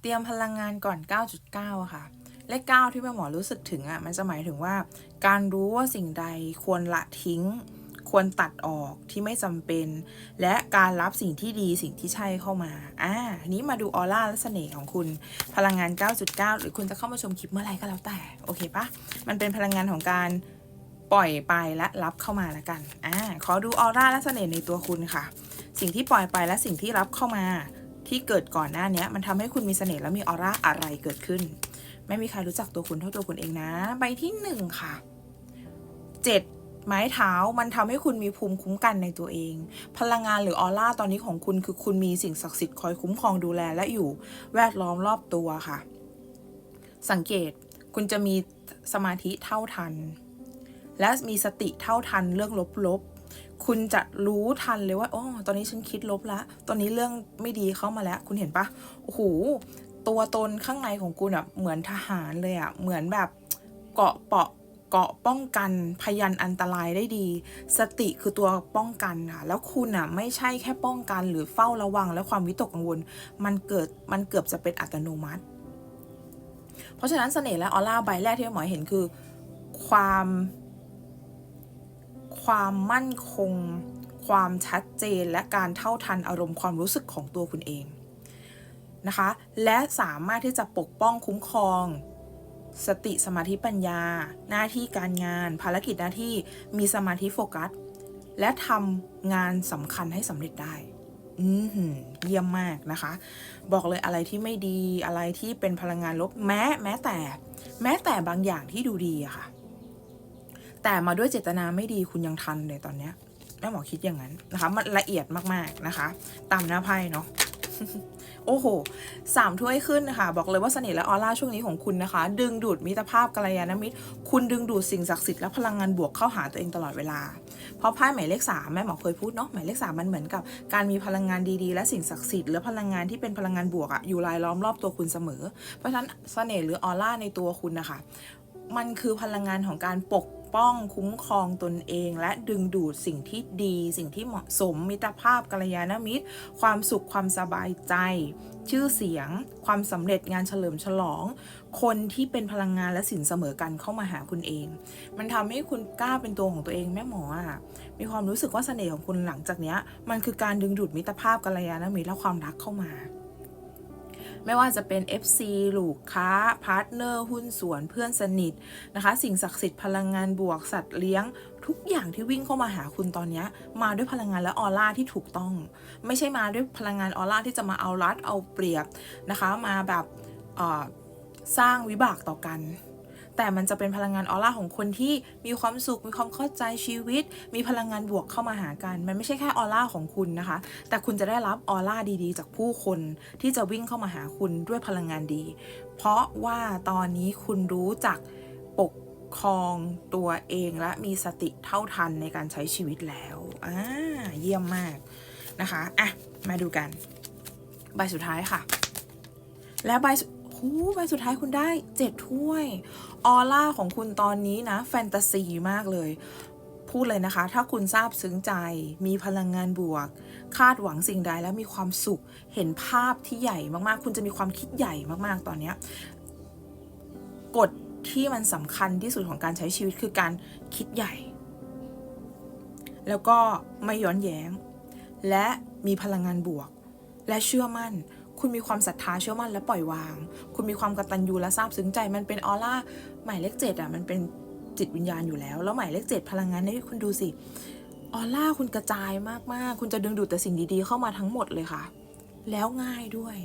เตรียมพลังงานก่อน 9.9อะค่ะ เลข 9 ที่แม่หมอรู้สึกถึงอะมันจะหมายถึงว่า การรู้ว่าสิ่งใดควรละทิ้ง ควรตัดออกที่ไม่จำเป็น และการรับสิ่งที่ดีสิ่งที่ใช่เข้ามา อ่า นี้มาดูออร่าและเสน่ห์ของคุณ พลังงาน 9.9 หรือคุณจะเข้ามาชมคลิปเมื่อไรก็แล้วแต่ โอเคปะมันเป็นพลังงานของการปล่อยไปและรับเข้ามาแล้วกัน อ่า ขอดูออร่าและเสน่ห์ในตัวคุณค่ะ สิ่งที่ปล่อยไปและสิ่งที่รับเข้ามา ที่เกิดก่อนหน้านี้มันทำให้คุณมีเสน่ห์และมีออร่าอะไรเกิดขึ้น ไม่มีใครรู้จักตัวคุณเท่าตัวคุณเองนะ ใบที่หนึ่งค่ะเจ็ดไม้เท้ามันทำให้คุณมีภูมิคุ้มกันในตัวเอง พลังงานหรือออร่าตอนนี้ของคุณคือคุณมีสิ่งศักดิ์สิทธิ์คอยคุ้มครองดูแลและอยู่แวดล้อมรอบตัวค่ะ สังเกตคุณจะมีสมาธิเท่าทัน และมีสติเท่าทันเรื่องลบ คุณจะรู้ทันเลยว่าโอ๋อตอนนี้ฉันคิดลบละตอนนี้เรื่องไม่ดีเข้ามาแล้ว คุณเห็นปะโอ้โหตัวตนข้างในของคุณอะเหมือนทหารเลยอะเหมือนแบบเกาะเปาะเกาะป้องกันพยันอันตรายได้ดี สติคือตัวป้องกันค่ะแล้วคุณอะไม่ใช่แค่ป้องกัน หรือเฝ้าระวังและความวิตกกังวล มันเกิดมันเกือบจะเป็นอัตโนมัติ เพราะฉะนั้นเสน่ห์และออร่าใบแรกที่หมอเห็นคือ ความ ความมั่นคง ความชัดเจน และการเท่าทันอารมณ์ความรู้สึกของตัวคุณเองนะคะ และสามารถที่จะปกป้องคุ้มครอง สติสมาธิปัญญา หน้าที่การงาน ภารกิจหน้าที่มีสมาธิโฟกัส และทำงานสำคัญให้สำเร็จได้อืเยี่ยมมากนะคะ บอกเลยอะไรที่ไม่ดีอะไรที่เป็นพลังงานลบแม้แม้แต่ แม้แต่บางอย่างที่ดูดีอะค่ะ แต่มาด้วยเจตนาไม่ดีคุณยังทันเลยตอนเนี้ยแม่หมอคิดอย่างนั้นนะคะ มันละเอียดมากๆนะคะ ตามหน้าไพ่เนาะโอ้โหสามถ้วยขึ้นนะคะ บอกเลยว่าเสน่ห์และออร่าช่วงนี้ของคุณนะคะ ดึงดูดมิตรภาพกัลยาณมิตร คุณดึงดูดสิ่งศักดิ์สิทธิ์และพลังงานบวกเข้าหาตัวเองตลอดเวลา เพราะไพ่หมายเลขสามแม่หมอเคยพูดเนาะหมายเลขสามมันเหมือนกับการมีพลังงานดีๆ และสิ่งศักดิ์สิทธิ์หรือพลังงานที่เป็นพลังงานบวกอะอยู่รายล้อมรอบตัวคุณเสมอ เพราะฉะนั้นเสน่ห์หรือออร่าในตัวคุณนะคะ มันคือพลังงานของการปก ป้องคุ้มครองตนเอง และดึงดูดสิ่งที่ดี สิ่งที่เหมาะสม มิตรภาพกัลยาณมิตร ความสุขความสบายใจ ชื่อเสียง ความสำเร็จงานเฉลิมฉลอง คนที่เป็นพลังงานและสินเสมอกันเข้ามาหาคุณเอง มันทำให้คุณกล้าเป็นตัวของตัวเองแม่หมออะมีความรู้สึกว่าเสน่ห์ของคุณหลังจากเนี้ยมันคือการดึงดูดมิตรภาพกัลยาณมิตรและความรักเข้ามา ไม่ว่าจะเป็น FC ลูกค้า พาร์ทเนอร์ หุ้นส่วนเพื่อนสนิทนะคะ สิ่งศักดิ์สิทธิ์พลังงานบวกสัตว์เลี้ยง ทุกอย่างที่วิ่งเข้ามาหาคุณตอนนี้มาด้วยพลังงานและออร่าที่ถูกต้อง ไม่ใช่มาด้วยพลังงานออร่าที่จะมาเอารัดเอาเปรียบนะคะ มาแบบสร้างวิบากต่อกัน แต่มันจะเป็นพลังงานออร่าของคนที่มีความสุขมีความเข้าใจชีวิต มีพลังงานบวกเข้ามาหากัน มันไม่ใช่แค่ออร่าของคุณนะคะ แต่คุณจะได้รับออร่าดีๆ จากผู้คนที่จะวิ่งเข้ามาหาคุณด้วยพลังงานดี เพราะว่าตอนนี้คุณรู้จักปกครองตัวเองและมีสติเท่าทันในการใช้ชีวิตแล้วอ่าเยี่ยมมากนะคะอะมาดูกัน ใบสุดท้ายค่ะ และใบ หูใบสุดท้ายคุณได้เจ็ดถ้วย ออร่าของคุณตอนนี้นะ แฟนตาซีมากเลย พูดเลยนะคะ ถ้าคุณซาบซึ้งใจ มีพลังงานบวก คาดหวังสิ่งใดแล้วมีความสุข เห็นภาพที่ใหญ่มากๆ คุณจะมีความคิดใหญ่มากๆ ตอนนี้กฎที่มันสำคัญที่สุดของการใช้ชีวิตคือการคิดใหญ่ แล้วก็ไม่ย้อนแย้ง และมีพลังงานบวก และเชื่อมั่น คุณมีความศรัทธาเชื่อมั่นและปล่อยวาง คุณมีความกตัญญูและซาบซึ้งใจ มันเป็นออร่าหมายเลขเจ็ดอะ มันเป็นจิตวิญญาณอยู่แล้ว แล้วหมายเลขเจ็ดพลังงานนี่คุณดูสิ ออร่าคุณกระจายมากๆ คุณจะดึงดูดแต่สิ่งดีๆเข้ามาทั้งหมดเลยค่ะ แล้วง่ายด้วย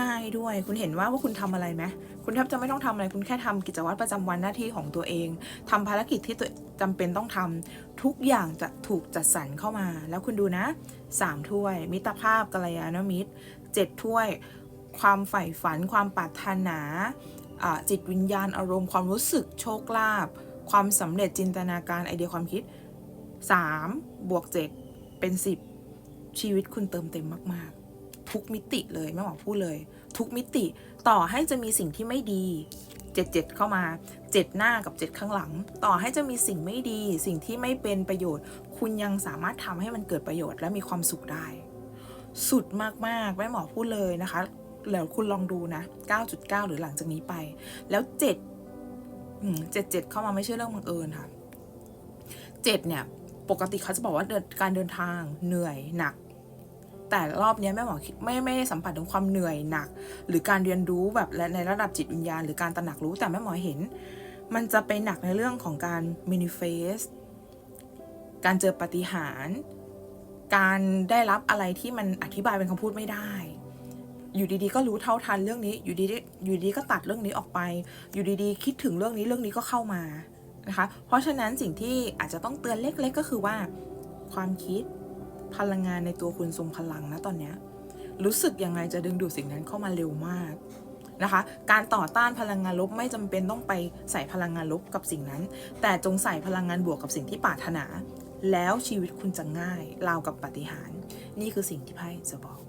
ง่ายด้วย คุณเห็นว่าว่าคุณทำอะไรไหมคุณแทบจะไม่ต้องทำอะไร คุณแค่ทำกิจวัตรประจำวันหน้าที่ของตัวเองทำภารกิจที่ตัวจำเป็นต้องทำทุกอย่างจะถูกจัดสรรเข้ามา แล้วคุณดูนะสามถ้วย มิตรภาพกัลยาณมิตรเจ็ดถ้วย ความใฝ่ฝัน ความปรารถนาจิตวิญญาณอารมณ์ความรู้สึกโชคลาภความสำเร็จจินตนาการไอเดียความคิด 3 บวก 7 เป็น 10 ชีวิตคุณเติมเต็มมาก ทุกมิติเลยแม่หมอพูดเลย ทุกมิติต่อให้จะมีสิ่งที่ไม่ดี7 7เจ็ดเข้ามา7หน้ากับ7ข้างหลัง ต่อให้จะมีสิ่งไม่ดี สิ่งที่ไม่เป็นประโยชน์ คุณยังสามารถทำให้มันเกิดประโยชน์และมีความสุขได้ สุดมากๆแม่หมอพูดเลยนะคะแล้วคุณลองดูนะ 9.9 หรือหลังจากนี้ไป แล้ว7อืม77 เข้ามาไม่ใช่เรื่องบังเอิญค่ะ 7 เนี่ย ปกติเขาจะบอกว่าการเดินทางเหนื่อยหนัก แต่รอบนี้แม่หมอไม่ไม่สัมผัสถึงความเหนื่อยหนัก หรือการเรียนรู้แบบและในระดับจิตวิญญาณ หรือการตระหนักรู้แต่แม่หมอเห็น มันจะไปหนักในเรื่องของการ manifest การเจอปฏิหารการได้รับอะไรที่มันอธิบายเป็นคำพูดไม่ได้ อยู่ดีๆ ก็รู้เท่าทันเรื่องนี้ อยู่ดีๆอยู่ดีก็ตัดเรื่องนี้ออกไป อยู่ดีๆ คิดถึงเรื่องนี้เรื่องนี้ก็เข้ามานะคะ เพราะฉะนั้นสิ่งที่อาจจะต้องเตือนเล็ก ๆ ก็คือว่า ความคิด พลังงานในตัวคุณทรงพลังนะตอนเนี้ยรู้สึกยังไงจะดึงดูดสิ่งนั้นเข้ามาเร็วมากนะคะ การต่อต้านพลังงานลบไม่จำเป็นต้องไปใส่พลังงานลบกับสิ่งนั้น แต่จงใส่พลังงานบวกกับสิ่งที่ปรารถนา แล้วชีวิตคุณจะง่ายราวกับปาฏิหาร นี่คือสิ่งที่ไพ่จะบอก